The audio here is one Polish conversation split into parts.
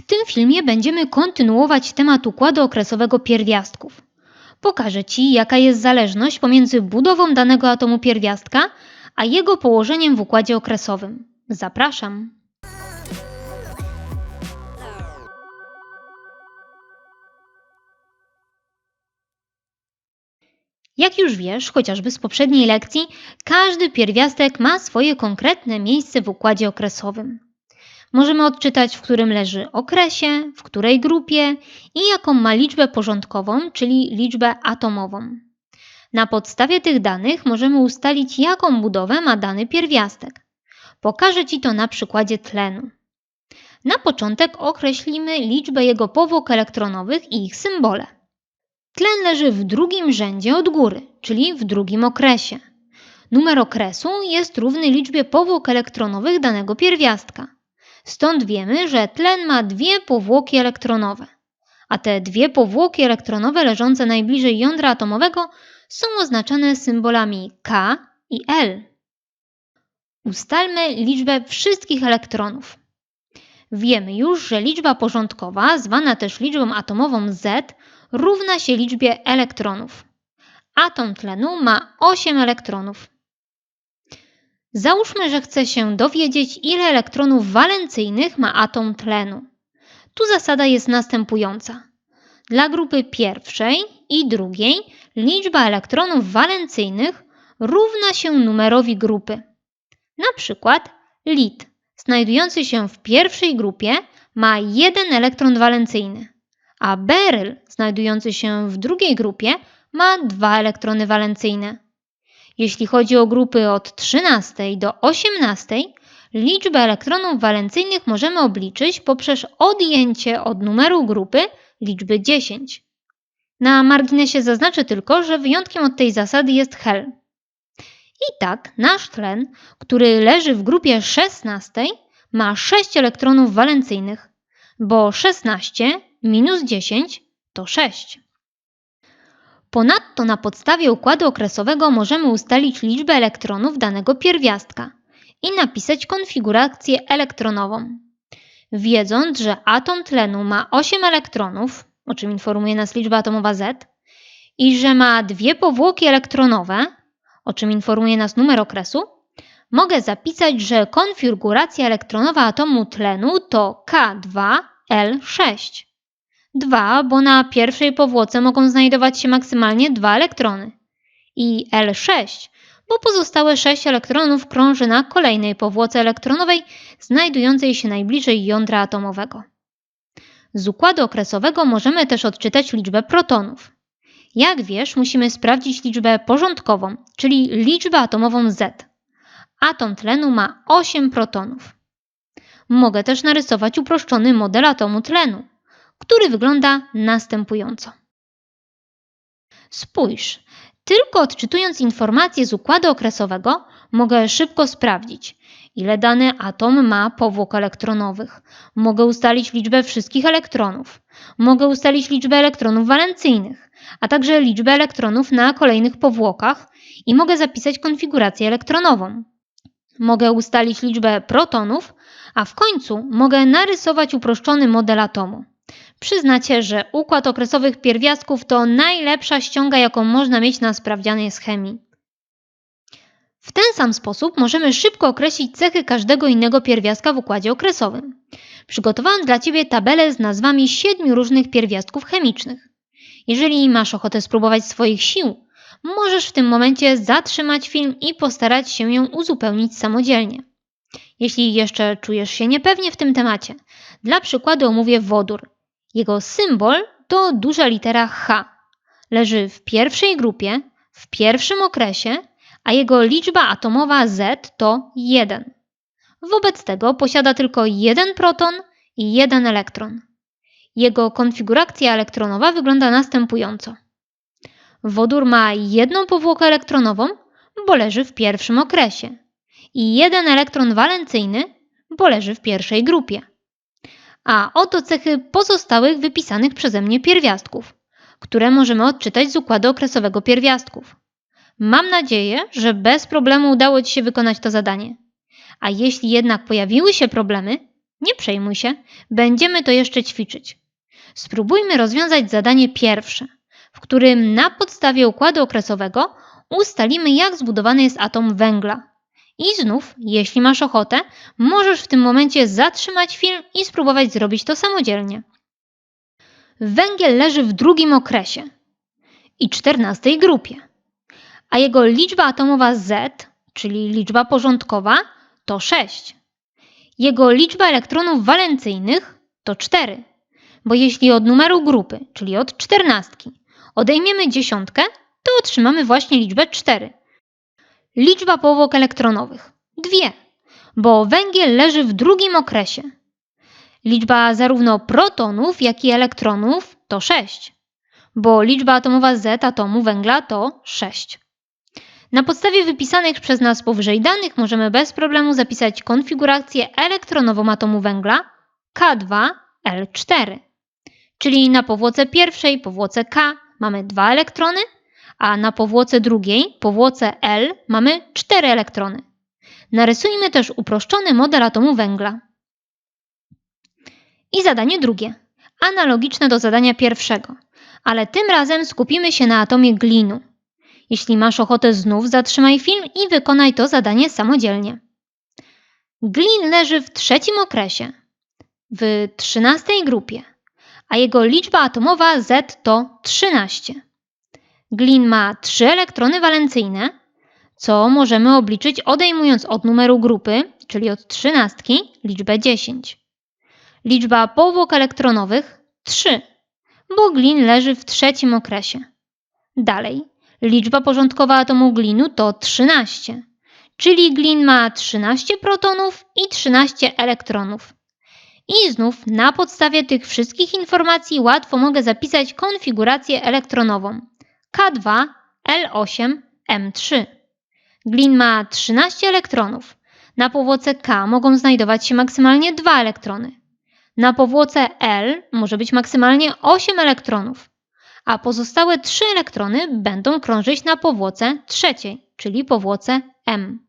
W tym filmie będziemy kontynuować temat układu okresowego pierwiastków. Pokażę Ci, jaka jest zależność pomiędzy budową danego atomu pierwiastka a jego położeniem w układzie okresowym. Zapraszam. Jak już wiesz, chociażby z poprzedniej lekcji, każdy pierwiastek ma swoje konkretne miejsce w układzie okresowym. Możemy odczytać, w którym leży okresie, w której grupie i jaką ma liczbę porządkową, czyli liczbę atomową. Na podstawie tych danych możemy ustalić, jaką budowę ma dany pierwiastek. Pokażę Ci to na przykładzie tlenu. Na początek określimy liczbę jego powłok elektronowych i ich symbole. Tlen leży w drugim rzędzie od góry, czyli w drugim okresie. Numer okresu jest równy liczbie powłok elektronowych danego pierwiastka. Stąd wiemy, że tlen ma dwie powłoki elektronowe, a te dwie powłoki elektronowe leżące najbliżej jądra atomowego są oznaczane symbolami K i L. Ustalmy liczbę wszystkich elektronów. Wiemy już, że liczba porządkowa, zwana też liczbą atomową Z, równa się liczbie elektronów. Atom tlenu ma 8 elektronów. Załóżmy, że chce się dowiedzieć, ile elektronów walencyjnych ma atom tlenu. Tu zasada jest następująca. Dla grupy pierwszej i drugiej liczba elektronów walencyjnych równa się numerowi grupy. Na przykład lit, znajdujący się w pierwszej grupie, ma jeden elektron walencyjny, a beryl, znajdujący się w drugiej grupie, ma dwa elektrony walencyjne. Jeśli chodzi o grupy od 13 do 18, liczbę elektronów walencyjnych możemy obliczyć poprzez odjęcie od numeru grupy liczby 10. Na marginesie zaznaczę tylko, że wyjątkiem od tej zasady jest hel. I tak nasz tlen, który leży w grupie 16, ma 6 elektronów walencyjnych, bo 16 minus 10 to 6. Ponadto na podstawie układu okresowego możemy ustalić liczbę elektronów danego pierwiastka i napisać konfigurację elektronową. Wiedząc, że atom tlenu ma 8 elektronów, o czym informuje nas liczba atomowa Z, i że ma dwie powłoki elektronowe, o czym informuje nas numer okresu, mogę zapisać, że konfiguracja elektronowa atomu tlenu to K2L6. 2, bo na pierwszej powłoce mogą znajdować się maksymalnie dwa elektrony. I L6, bo pozostałe 6 elektronów krąży na kolejnej powłoce elektronowej znajdującej się najbliżej jądra atomowego. Z układu okresowego możemy też odczytać liczbę protonów. Jak wiesz, musimy sprawdzić liczbę porządkową, czyli liczbę atomową Z. Atom tlenu ma 8 protonów. Mogę też narysować uproszczony model atomu tlenu który wygląda następująco. Spójrz, tylko odczytując informacje z układu okresowego mogę szybko sprawdzić, ile dany atom ma powłok elektronowych. Mogę ustalić liczbę wszystkich elektronów. Mogę ustalić liczbę elektronów walencyjnych, a także liczbę elektronów na kolejnych powłokach i mogę zapisać konfigurację elektronową. Mogę ustalić liczbę protonów, a w końcu mogę narysować uproszczony model atomu. Przyznacie, że układ okresowych pierwiastków to najlepsza ściąga, jaką można mieć na sprawdzianej z chemii. W ten sam sposób możemy szybko określić cechy każdego innego pierwiastka w układzie okresowym. Przygotowałam dla Ciebie tabelę z nazwami siedmiu różnych pierwiastków chemicznych. Jeżeli masz ochotę spróbować swoich sił, możesz w tym momencie zatrzymać film i postarać się ją uzupełnić samodzielnie. Jeśli jeszcze czujesz się niepewnie w tym temacie, dla przykładu omówię wodór. Jego symbol to duża litera H. Leży w pierwszej grupie, w pierwszym okresie, a jego liczba atomowa Z to 1. Wobec tego posiada tylko jeden proton i jeden elektron. Jego konfiguracja elektronowa wygląda następująco. Wodór ma jedną powłokę elektronową, bo leży w pierwszym okresie, i jeden elektron walencyjny, bo leży w pierwszej grupie. A oto cechy pozostałych wypisanych przeze mnie pierwiastków, które możemy odczytać z układu okresowego pierwiastków. Mam nadzieję, że bez problemu udało Ci się wykonać to zadanie. A jeśli jednak pojawiły się problemy, Nie przejmuj się, będziemy to jeszcze ćwiczyć. Spróbujmy rozwiązać zadanie pierwsze, w którym na podstawie układu okresowego ustalimy, jak zbudowany jest atom węgla. I znów, jeśli masz ochotę, możesz w tym momencie zatrzymać film i spróbować zrobić to samodzielnie. Węgiel leży w drugim okresie i czternastej grupie, a jego liczba atomowa Z, czyli liczba porządkowa, to 6. Jego liczba elektronów walencyjnych to 4, bo jeśli od numeru grupy, czyli od czternastki, odejmiemy dziesiątkę, to otrzymamy właśnie liczbę 4. Liczba powłok elektronowych 2, bo węgiel leży w drugim okresie. Liczba zarówno protonów, jak i elektronów to 6, bo liczba atomowa Z atomu węgla to 6. Na podstawie wypisanych przez nas powyżej danych możemy bez problemu zapisać konfigurację elektronową atomu węgla K2L4. Czyli na powłoce pierwszej, powłoce K mamy dwa elektrony, a na powłoce drugiej, powłoce L mamy cztery elektrony. Narysujmy też uproszczony model atomu węgla. I zadanie drugie, analogiczne do zadania pierwszego, ale tym razem skupimy się na atomie glinu. Jeśli masz ochotę znów zatrzymaj film i wykonaj to zadanie samodzielnie. Glin leży w trzecim okresie, w trzynastej grupie, a jego liczba atomowa Z to 13. Glin ma 3 elektrony walencyjne, co możemy obliczyć odejmując od numeru grupy, czyli od trzynastki, liczbę 10. Liczba powłok elektronowych 3, bo glin leży w trzecim okresie. Dalej, liczba porządkowa atomu glinu to 13, czyli glin ma 13 protonów i 13 elektronów. I znów na podstawie tych wszystkich informacji łatwo mogę zapisać konfigurację elektronową K2L8M3. Glin ma 13 elektronów. Na powłoce K mogą znajdować się maksymalnie 2 elektrony. Na powłoce L może być maksymalnie 8 elektronów, a pozostałe 3 elektrony będą krążyć na powłoce trzeciej, czyli powłoce M.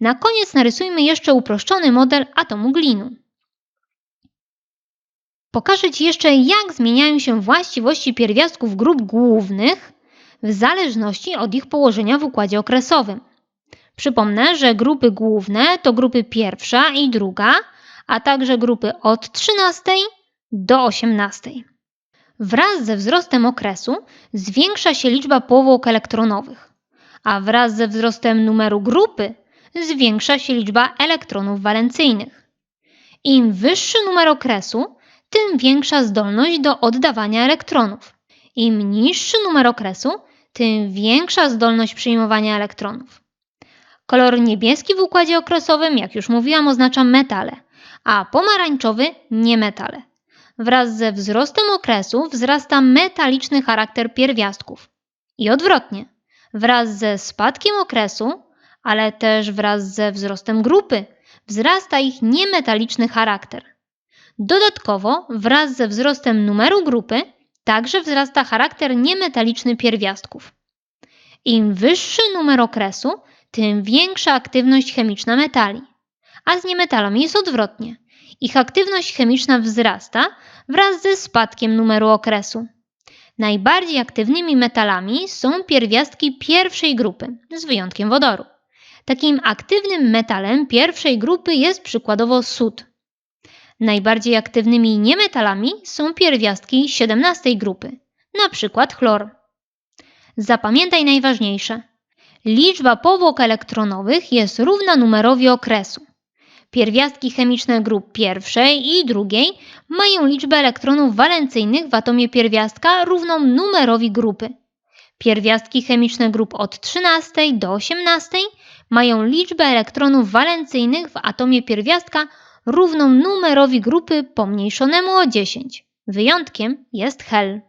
Na koniec narysujmy jeszcze uproszczony model atomu glinu. Pokażę Ci jeszcze, jak zmieniają się właściwości pierwiastków grup głównych w zależności od ich położenia w układzie okresowym. Przypomnę, że grupy główne to grupy pierwsza i druga, a także grupy od 13 do 18. Wraz ze wzrostem okresu zwiększa się liczba powłok elektronowych, a wraz ze wzrostem numeru grupy zwiększa się liczba elektronów walencyjnych. Im wyższy numer okresu, tym większa zdolność do oddawania elektronów. Im niższy numer okresu, tym większa zdolność przyjmowania elektronów. Kolor niebieski w układzie okresowym, jak już mówiłam, oznacza metale, a pomarańczowy niemetale. Wraz ze wzrostem okresu wzrasta metaliczny charakter pierwiastków. I odwrotnie. Wraz ze spadkiem okresu, ale też wraz ze wzrostem grupy, wzrasta ich niemetaliczny charakter. Dodatkowo, wraz ze wzrostem numeru grupy, także wzrasta charakter niemetaliczny pierwiastków. Im wyższy numer okresu, tym większa aktywność chemiczna metali. A z niemetalami jest odwrotnie. Ich aktywność chemiczna wzrasta wraz ze spadkiem numeru okresu. Najbardziej aktywnymi metalami są pierwiastki pierwszej grupy, z wyjątkiem wodoru. Takim aktywnym metalem pierwszej grupy jest przykładowo sód. Najbardziej aktywnymi niemetalami są pierwiastki 17 grupy, np. chlor. Zapamiętaj najważniejsze. Liczba powłok elektronowych jest równa numerowi okresu. Pierwiastki chemiczne grup pierwszej i drugiej mają liczbę elektronów walencyjnych w atomie pierwiastka równą numerowi grupy. Pierwiastki chemiczne grup od 13 do 18 mają liczbę elektronów walencyjnych w atomie pierwiastka równą numerowi grupy pomniejszonemu o 10. Wyjątkiem jest hel.